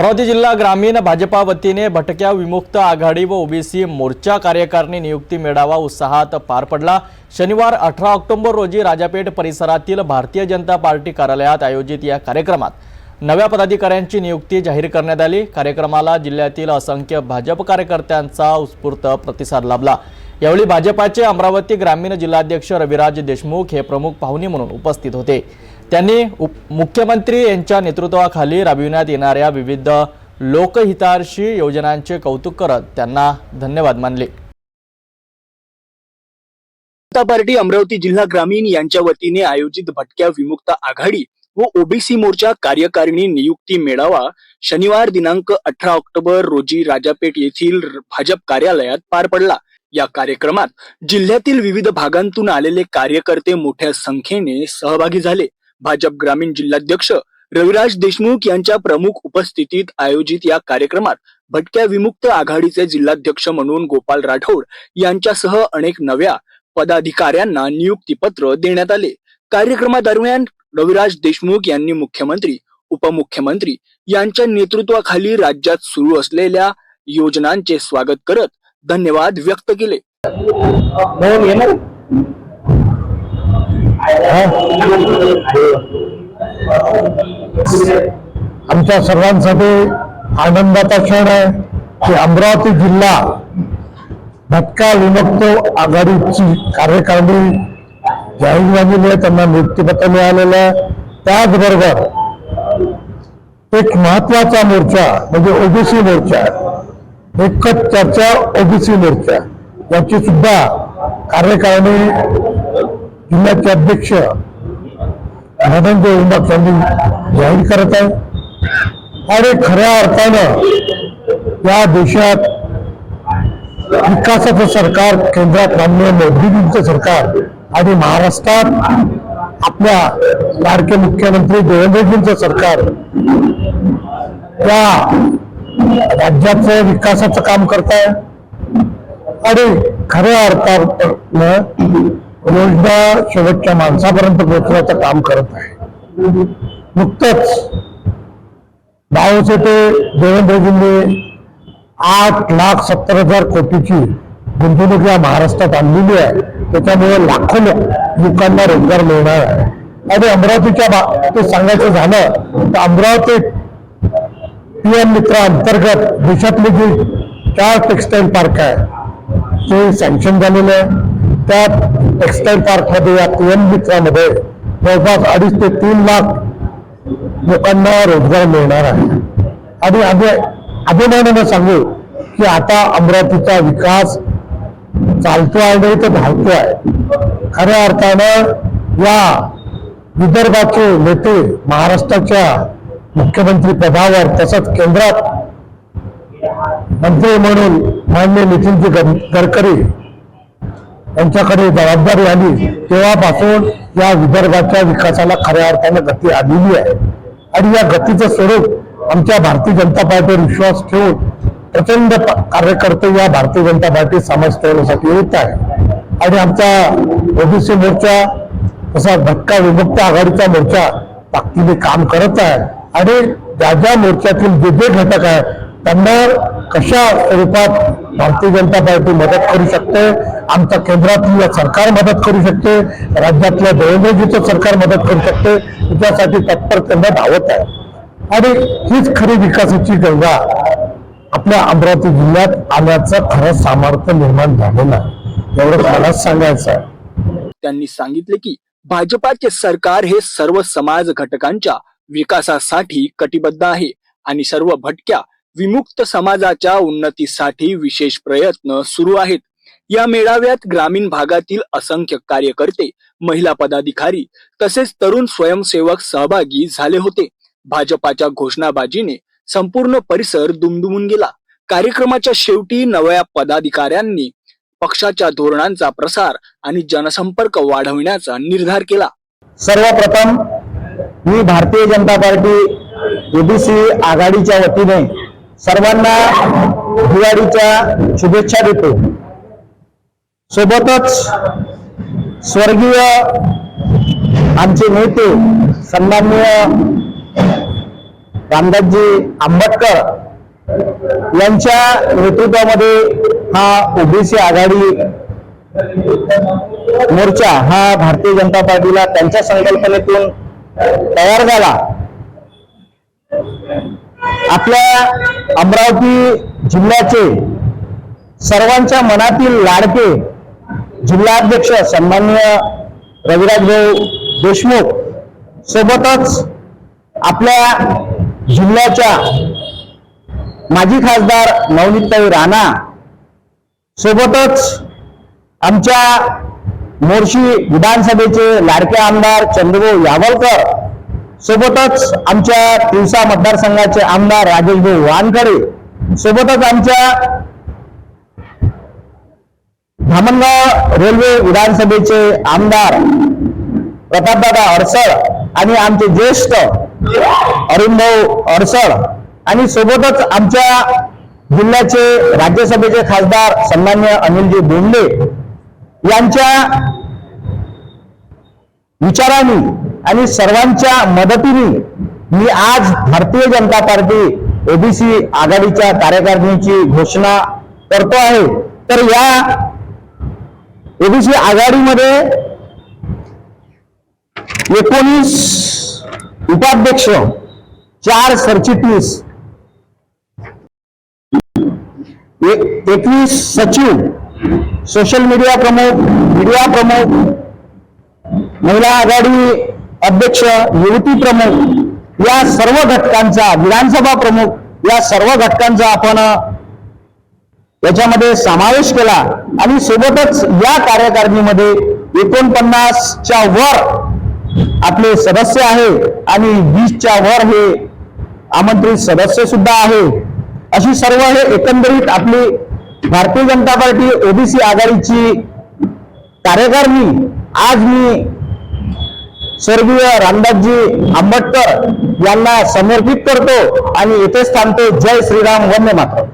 अमरावती जिल्हा ग्रामीण भाजपा वतीने भटक्या विमुक्त आघाडी व ओबीसी मोर्चा कार्यकारिणी नियुक्ती मेळावा उत्साहात पार पडला. शनिवार अठरा ऑक्टोबर रोजी राजापेठ परिसरातील भारतीय जनता पार्टी कार्यालयात आयोजित या कार्यक्रमात नव्या पदाधिकाऱ्यांची नियुक्ती जाहीर करण्यात आली. कार्यक्रमाला जिल्ह्यातील असंख्य भाजप कार्यकर्त्यांचा उत्स्फूर्त प्रतिसाद लाभला. यावेळी भाजपाचे अमरावती ग्रामीण जिल्हाध्यक्ष रविराज देशमुख हे प्रमुख पाहुणे म्हणून उपस्थित होते. त्यांनी उप मुख्यमंत्री यांच्या नेतृत्वाखाली राबविण्यात येणाऱ्या विविध लोकहितार्शी योजनांचे कौतुक करत त्यांना धन्यवाद मानले. जनता पार्टी अमरावती जिल्हा ग्रामीण यांच्या वतीने आयोजित भटक्या विमुक्त आघाडी व ओबीसी मोर्चा कार्यकारिणी नियुक्ती मेळावा शनिवार दिनांक अठरा ऑक्टोबर रोजी राजापेठ येथील भाजप कार्यालयात पार पडला. या कार्यक्रमात जिल्ह्यातील विविध भागांतून आलेले कार्यकर्ते मोठ्या संख्येने सहभागी झाले. भाजप ग्रामीण जिल्हाध्यक्ष रविराज देशमुख यांच्या प्रमुख उपस्थितीत आयोजित या कार्यक्रमात भटक्या विमुक्त आघाडीचे जिल्हाध्यक्ष म्हणून गोपाल राठोड यांच्यासह अनेक नव्या पदाधिकाऱ्यांना नियुक्तीपत्र देण्यात आले. कार्यक्रमादरम्यान रविराज देशमुख यांनी मुख्यमंत्री उपमुख्यमंत्री यांच्या नेतृत्वाखाली राज्यात सुरू असलेल्या योजनांचे स्वागत करत धन्यवाद व्यक्त केले. आमच्या सर्वांसाठी आनंदाचा क्षण आहे की अमरावती जिल्हा भटका विमुक्त आघाडीची कार्यकारिणी जाहीर झालेली आहे. त्यांना नियुक्तीपत्र मिळालेलं आहे. त्याचबरोबर एक महत्त्वाचा मोर्चा म्हणजे ओबीसी मोर्चा एकच चर्चा ओबीसी मोर्चा याची सुद्धा कार्यकारिणी जिल्ह्याचे अध्यक्ष धनंजय उमक यांनी जाहीर करत आहे. आणि खऱ्या अर्थानं या देशात विकासाचं सरकार केंद्रात मान्य मोदीजींचं सरकार आणि महाराष्ट्रात आपल्या लाडके मुख्यमंत्री देवेंद्रजींचं सरकार त्या राज्याचं विकासाचं काम करत आहे. आणि खऱ्या अर्थानं योजना शेवटच्या माणसापर्यंत पोहोचण्याचं काम करत आहे. नुकतंच बावसे ते देवेंद्रजींनी आठ लाख सत्तर हजार कोटीची गुंतवणूक या महाराष्ट्रात आणलेली आहे. त्याच्यामुळे लाखो लोकांना रोजगार मिळणार आहे. आणि अमरावतीच्या बाबतीत सांगायचं झालं तर अमरावती पीएम मित्र अंतर्गत देशातले जे चार टेक्सटाईल पार्क आहे ते सँक्शन झालेलं आहे. त्या टेक्सटाईल पार्कमध्ये या पीएम मित्रामध्ये जवळपास अडीच ते तीन लाख लोकांना रोजगार मिळणार आहे. आणि आम्ही अभिमानानं सांगू की आता अमरावतीचा विकास चालतोय नाही तर धावतो आहे खऱ्या अर्थानं या विदर्भाचे नेते महाराष्ट्राच्या मुख्यमंत्री पदावर तसंच केंद्रात मंत्री म्हणून मान्य नितीनजी गड- गडकरी यांच्याकडे जबाबदारी आली तेव्हापासून या विदर्भाच्या विकासाला खऱ्या अर्थानं गती आलेली आहे. आणि या गतीचं स्वरूप आमच्या भारतीय जनता पार्टीवर विश्वास ठेवून प्रचंड कार्यकर्ते या भारतीय जनता पार्टी समाज ठेवण्यासाठी येत आहे आणि आमचा ओबीसी मोर्चा तसा भटका विमुक्त आघाडीचा मोर्चा ताकदीने काम करत आहे. आणि ज्या ज्या मोर्चातील जे जे घटक आहे त्यांना कशा स्वरूपात भारतीय जनता पार्टी मदत करू शकते आमच्या केंद्रातलं सरकार मदत करू शकते राज्यातल्या देवेंद्रजीचं सरकार मदत करू शकते त्याच्यासाठी तत्पर त्यांना धावत आहे. आणि हीच खरी विकासाची गंगा आपल्या अमरावती जिल्ह्यात आल्याचं खरं सामर्थ्य निर्माण झालेलं आहे. एवढं मला सांगायचं आहे. त्यांनी सांगितले की भाजपाचे सरकार हे सर्व समाज घटकांच्या विकासासाठी कटिबद्ध आहे आणि सर्व भटक्या विमुक्त समाजाच्या उन्नतीसाठी विशेष प्रयत्न सुरू आहेत. या मेळाव्यात ग्रामीण भागातील असंख्य कार्यकर्ते महिला पदाधिकारी तसेच तरुण स्वयंसेवक सहभागी झाले होते. भाजपाच्या घोषणाबाजीने संपूर्ण परिसर दुमदुमून गेला. कार्यक्रमाच्या शेवटी नव्या पदाधिकाऱ्यांनी पक्षाच्या धोरणांचा प्रसार आणि जनसंपर्क वाढविण्याचा निर्धार केला. सर्वप्रथम मी भारतीय जनता पार्टी एबीसी आघाडीच्या वतीने सर्वांना दिवाळीच्या शुभेच्छा देतो. सोबतच स्वर्गीय आमचे नेते सन्माननीय रामदासजी आंबटकर यांच्या नेतृत्वामध्ये हा ओबीसी आघाडी मोर्चा हा भारतीय जनता पार्टीला त्यांच्या संकल्पनेतून तयार झाला. आपल्या अमरावती जिल्ह्याचे सर्वांच्या मनातील लाडके जिल्हाध्यक्ष सन्मान्य रविराजभाऊ देशमुख सोबतच आपल्या जिल्ह्याच्या माजी खासदार नवनीतताई राणा सोबतच आमच्या मोर्शी विधानसभेचे लाडके आमदार चंद्रभाऊ यावलकर सोबतच आमच्या तिवसा मतदारसंघाचे आमदार राजेशभाऊ वानखडे सोबतच आमच्या धामणगाव रेल्वे विधानसभेचे आमदार प्रतापदादा अडसळ आणि आमचे ज्येष्ठ अरुणभाऊ अडसळ आणि सोबतच आमच्या जिल्ह्याचे राज्यसभेचे खासदार सन्मान्य अनिलजी बोंडे यांच्या विचारांनी आणि सर्वांच्या मदतीने मी आज भारतीय जनता पार्टी ओबीसी आघाडीच्या कार्यकारिणीची घोषणा करतो आहे. तर या एबीसी आघाडीमध्ये एकोणीस उपाध्यक्ष चार सरचिटणीस एकवीस सचिव सोशल मीडिया प्रमुख मीडिया प्रमुख महिला आघाडी अध्यक्ष युवती प्रमुख या सर्व घटकांचा विधानसभा प्रमुख या सर्व घटकांचा आपण याच्यामध्ये समावेश केला आणि सोबतच या कार्यकारिणीमध्ये एकोणपन्नासच्या वर आपले सदस्य आहे आणि वीसच्या वर हे आमंत्रित सदस्य सुद्धा आहे. अशी सर्व हे एकंदरीत आपली भारतीय जनता पार्टी ओबीसी आघाडीची कार्यकारिणी. आज मी स्वर्गीय रामदासजी आंबटकर यांना समर्पित करतो आणि येथेच थांबतो. जय श्रीराम वंदे मात्र